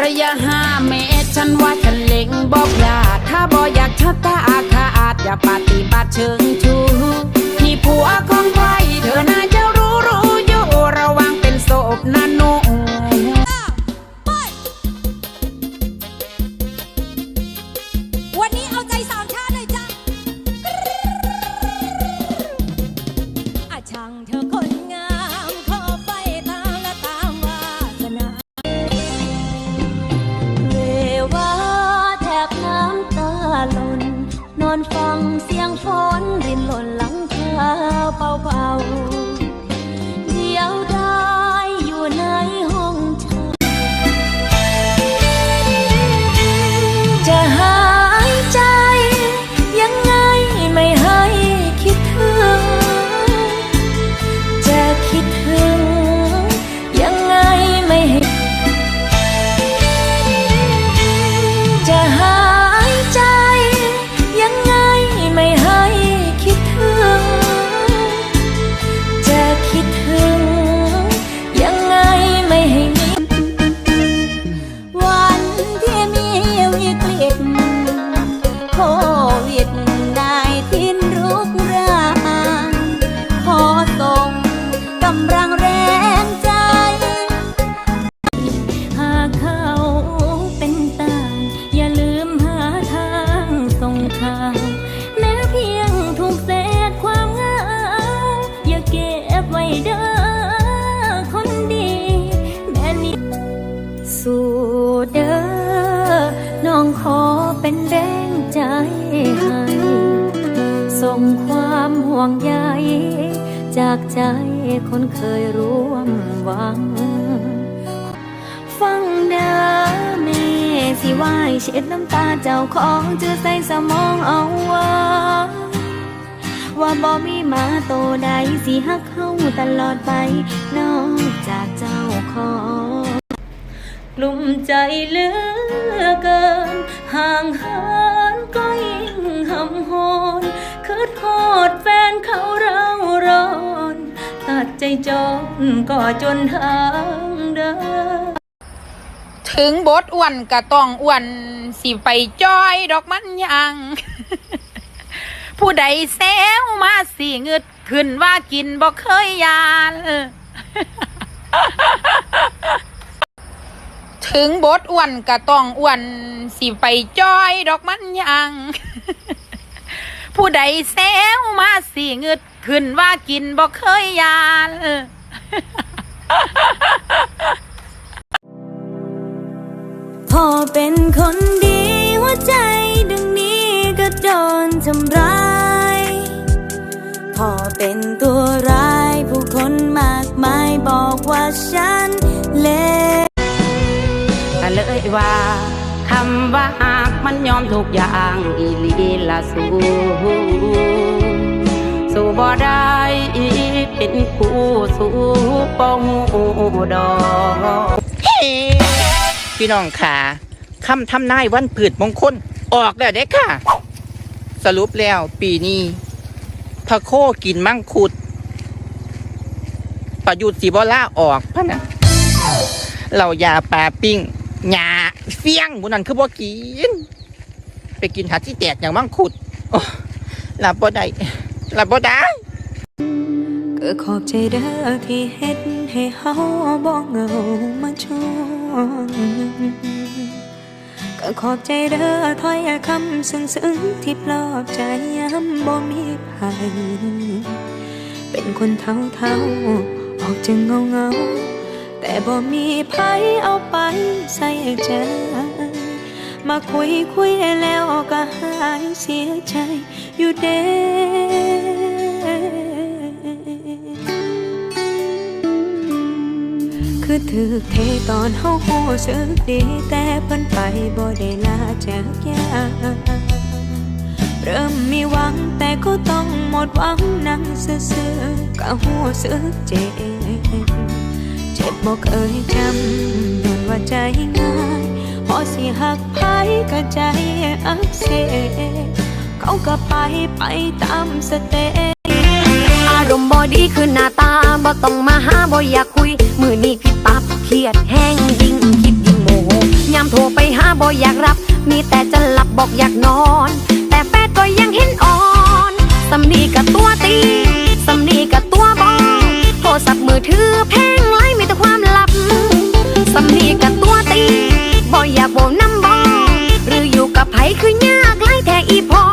ระยะห้าเมตรฉันว่าฉันเล็งบอกยาถ้าบออยากชะตาอาฆาตอย่าปฏิบัติเชิงชู นี่ผัวของใครเธอน่าจะรู้ อนฟังเสียงฝนรินหล่นหลังคาเบาๆ ส่งข่าวแม้เพียงถูกเศษความเงาอย่าเก็บไว้เด้อคนดีแม่นี้สู่เด้อน้องขอเป็นแรงใจให้ ส่งความห่วงใยจากใจคนเคยร่วมหวัง สิไหวเช็ดน้ำตาเจ้าของจะใส่สมองเอาไว้ว่าบ่มีมาโตใดสิหักเข้าตลอดไป นอกจากเจ้าของ กลุ่มใจเหลือเกิน ห่างหินก็ยิ่งหำหนคืดฮอดแฟนเขาเราร้อน ตัดใจจนก็จนทางเดิน ถึงบทอ้วนก็ต้องอ้วนสิไปจ้อยดอกมันยัง ผู้ใดแซวมาสิเงึดขึ้นว่ากินบ่เคยยานถึงบทอ้วนก็ต้องอ้วนสิไปจ้อยดอกมันยัง ผู้ใดแซวมาสิเงึดขึ้นว่ากินบ่เคยยาน เป็นคนดีหัวใจดังนี้ก็โดนทำร้ายพ่อเป็นตัวร้ายผู้คนมากมายบอกว่าฉันเลวก็เลยว่าคำว่าหากมันยอมทุกอย่างอีลีละสูสู้บ่ได้เป็นคู่สู้ปองดอกพี่น้องค่ะ คำทำนายวันผืดมงคล ออกแล้วเด้ค่ะ สรุปแล้วปีนี้พระโคกินมังคุด ประยุทธ์สีบอล่าออกพะนะเรายาปลาปิ้งหยาเฟี้ยงบุนันคือบ่กิน ไปกินหาที่แตกอย่างมังคุดหลับบ่ได้หลับบ่ได้ก็ขอบใจเด้อที่เฮ็ดให้เฮาบ่เหงามาช่วง ก็ขอบใจเด้อถ้อยคำซึ้งๆที่ปลอบใจย้ำบ่มีภัยเป็นคนเท่าๆออกจะเงาเงาแต่บ่มีภัยเอาไปใส่ใจมาคุยคุยแล้วก็หายเสียใจอยู่เด้ คือถือเทตอนเฮาโหสึกดีแต่เพิ่นไปบ่ได้ลาจากยาเริ่มมีหวังแต่ก็ต้องหมดหวังนั่งซื่อๆก็หัวสึกเจ็บเจ็บบ่เคยจำย้อนว่าใจง่ายพอสิหักไผก็ใจอักเสบเขาก็ไปไปตามสเตอารมณ์บอดีคือหน้าตาบ่ต้องมาหาบ่อยากคุย อยากรับ มีแต่จะหลับบอกอยากนอน แต่แฟนก็ยังเห็นอ่อนสำนีกับตัวตีสำนีกับตัวบอโทรศัพท์มือถือแพงไล่มีแต่ความลับสำนีกับตัวตีบ่อยากโบน้ำบอหรืออยู่กับไผคือยากไล่แต่อีพอ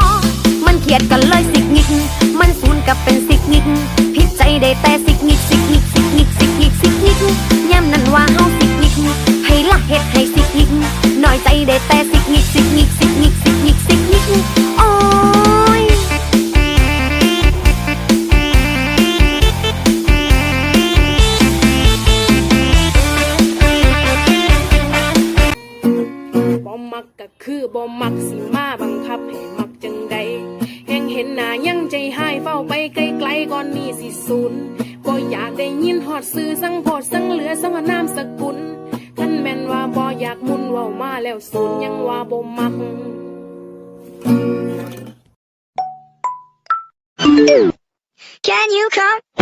มันเขียดกันเลยสิกงิกมันสูนกับเป็นสิกงิกผิดใจได้แต่สิกงิกสิกงิกสิกงิกสิกงิกสิกงิกย้ำนั่นว่าเฮาสิกงิกให้ละเฮ็ดให้สิกงิก น้อยใจได้แต่สิกงิกสิกงิกสิกงิกสิกงิกสิกงิกโอ้ยบ่มักก็คือบ่มักสิมาบังคับให้มักจังใดแห่งเห็นหน้ายังใจหายเฝ้าไปไกลๆก่อนนี้สิสูญบ่อยากได้ยินฮอดซื้อสังโพดสังเหลือสังนามสกุล อยากมุนเว้ามาแล้วสูนยังว่าบ่มัก Can you come through